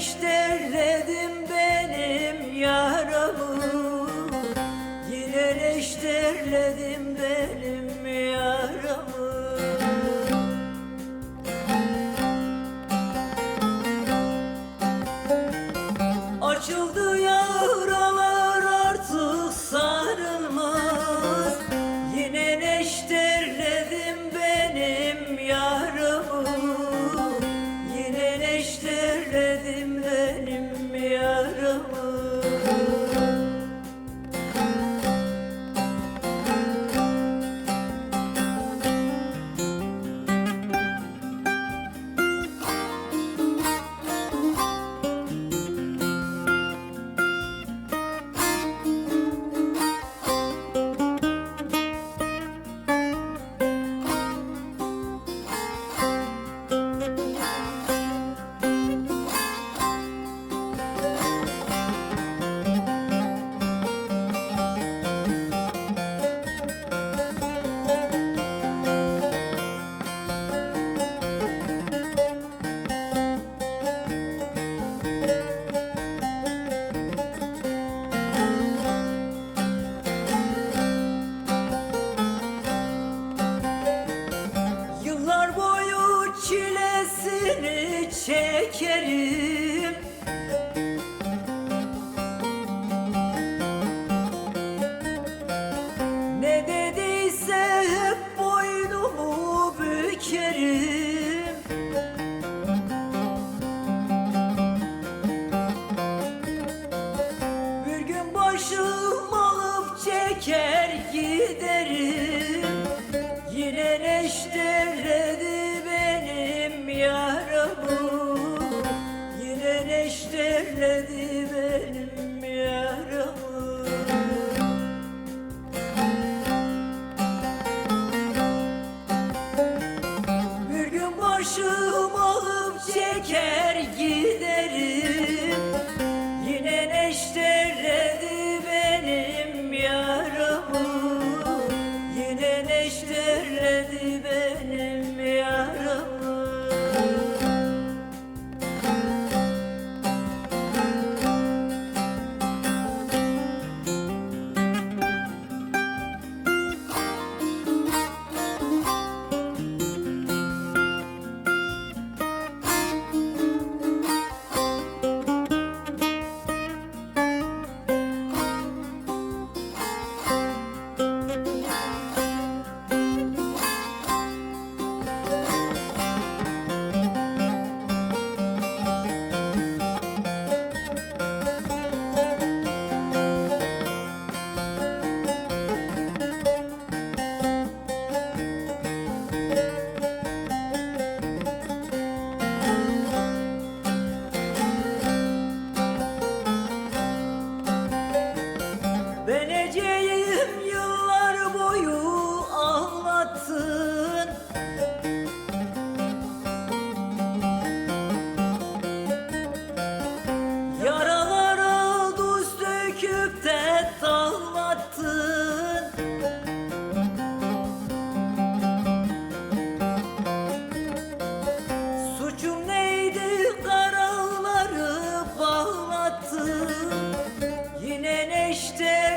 Güneş derledim benim yaramı. Yine neşterledim benim yaramı. Açıldı yaram şekerim. gider Öleceğim yıllar boyu ağlattın. Yaralara duz döküp de dağlattın Suçum neydi? Karaları bağlattın. Yine neşte